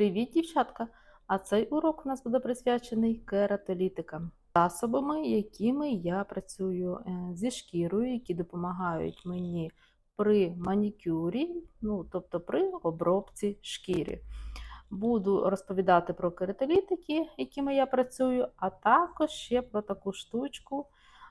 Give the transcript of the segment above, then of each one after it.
Привіт, дівчатка! А цей урок у нас буде присвячений кератолітикам, засобами, якими я працюю е, зі шкірою, які допомагають мені при манікюрі, ну, тобто при обробці шкіри. Буду розповідати про кератолітики, якими я працюю, а також ще про таку штучку.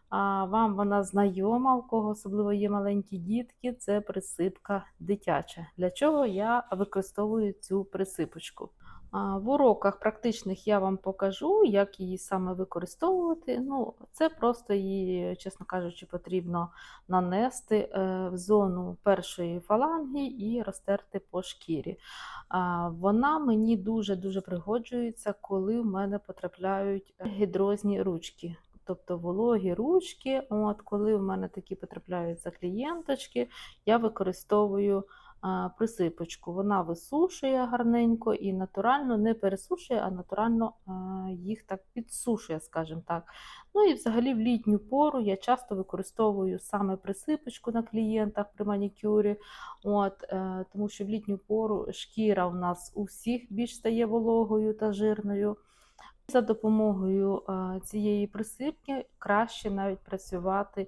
А, Вам вона знайома, у кого особливо є маленькі дітки, це присипка дитяча. Для чого я використовую цю присипочку? В уроках практичних я вам покажу, як її саме використовувати. Ну, Це просто її, чесно кажучи, потрібно нанести е, в зону першої фаланги і розтерти по шкірі. Вона мені дуже-дуже пригоджується, коли в мене потрапляють гідрозні ручки. Тобто вологі ручки, от коли в мене такі потрапляються клієнточки, я використовую а, присипочку. Вона висушує гарненько і натурально не пересушує, а натурально а, їх так підсушує, скажімо так. Ну і взагалі в літню пору я часто використовую саме присипочку на клієнтах при манікюрі, от, е, тому що в літню пору шкіра у нас у всіх більш стає вологою та жирною. За допомогою цієї присипки краще навіть працювати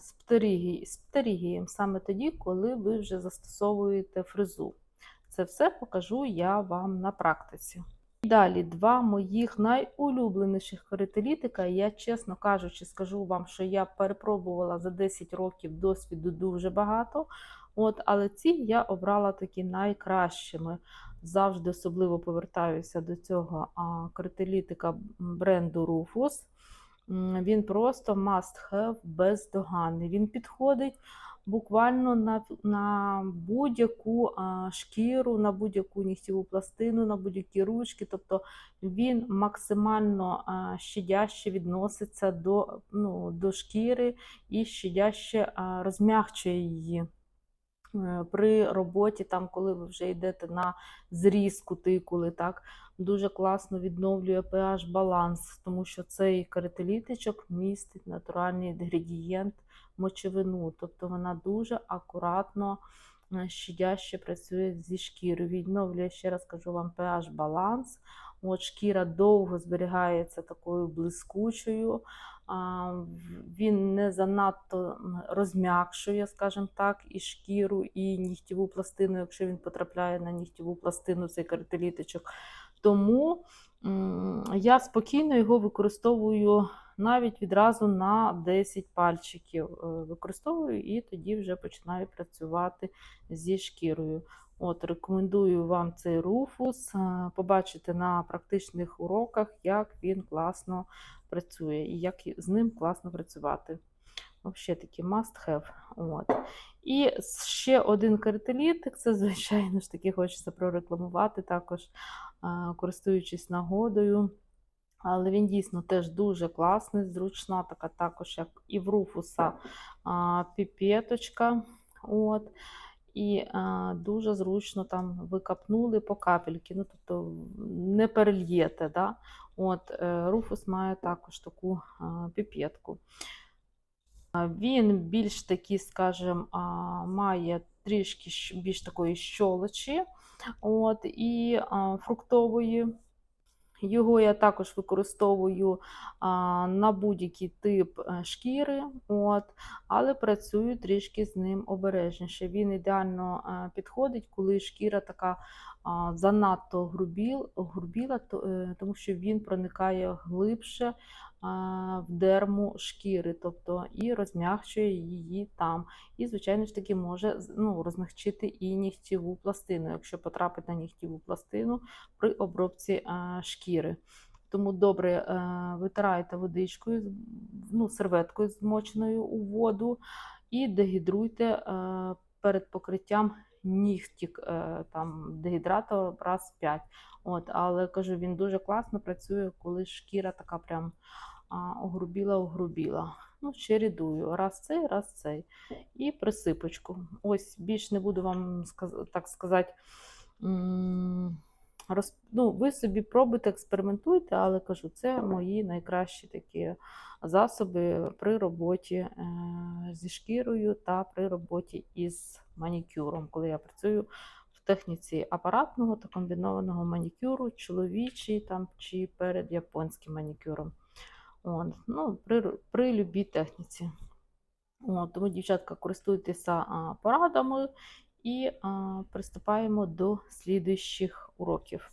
з птеригієм саме тоді, коли ви вже застосовуєте фрезу. Це все покажу я вам на практиці. Далі два моїх найулюбленіших кератолітика. Я, чесно кажучи, скажу вам, що я перепробувала за 10 років досвіду дуже багато. От, Але ці я обрала такі найкращими. Завжди особливо повертаюся до цього критилітика бренду Rufus. Він просто must have бездоганний. Він підходить буквально на на будь-яку шкіру, на будь-яку нігтєву пластину, на будь-які ручки. Тобто він максимально щадяще відноситься до, ну, до шкіри і щадяще розмягчує її. Е, при роботі, там, коли ви вже йдете на зріз кутикули, так, дуже класно відновлює pH баланс, тому що цей каретелітичок містить натуральний інгредієнт мочевину, тобто вона дуже акуратно е, щадяще працює зі шкірою. Відновлює, ще раз кажу вам, pH баланс. От Шкіра довго зберігається такою блискучою він не занадто розм'якшує, скажімо так, і шкіру, і нігтєву пластину, якщо він потрапляє на нігтєву пластину, цей картелітичок. Тому я спокійно його використовую навіть відразу на 10 пальчиків. Е, використовую і тоді вже починаю працювати зі шкірою. От, Рекомендую вам цей руфус, е, побачити на практичних уроках, як він класно працює і як з ним класно працювати. Взагалі такі must have. От. І ще один картелітик, це, звичайно ж таки, хочеться прорекламувати, також користуючись нагодою. Але він дійсно теж дуже класний, зручна, така також, як і в руфуса піпеточка. От. І а, дуже зручно там ви капнули по капельки, ну, тобто не перельєте. Да? От, е, Руфус має також таку піпетку. Він більш такий, скажімо, має трішки більш такої щолочі от, і фруктової. Його я також використовую а, на будь-який тип е, шкіри, от, але працюю трішки з ним обережніше. Він ідеально а, е, підходить, коли шкіра така а, занадто грубіл, грубіла, то, е, тому що він проникає глибше в дерму шкіри, тобто і розм'якчує її там. І, звичайно ж таки, може ну, розмягчити і нігтєву пластину, якщо потрапить на нігтєву пластину при обробці шкіри. Тому добре е, витирайте водичкою, ну, серветкою змоченою у воду, і дегідруйте е, перед покриттям нігтік е, там, дегідратор раз 5. От, Але кажу, він дуже класно працює, коли шкіра така прям огрубіла, огрубіла. Ну, чередую. Раз цей, раз цей. І присипочку. Ось більш не буду вам так сказати. Роз... Ну, Ви собі пробуйте, експериментуйте, але кажу, це мої найкращі такі засоби при роботі е, зі шкірою та при роботі із манікюром, коли я працюю в техніці апаратного та комбінованого манікюру, чоловічий там чи перед японським манікюром. От, ну, при, при любій техніці. От, тому, дівчатка, користуйтеся а, порадами і а, приступаємо до слідуючих уроків.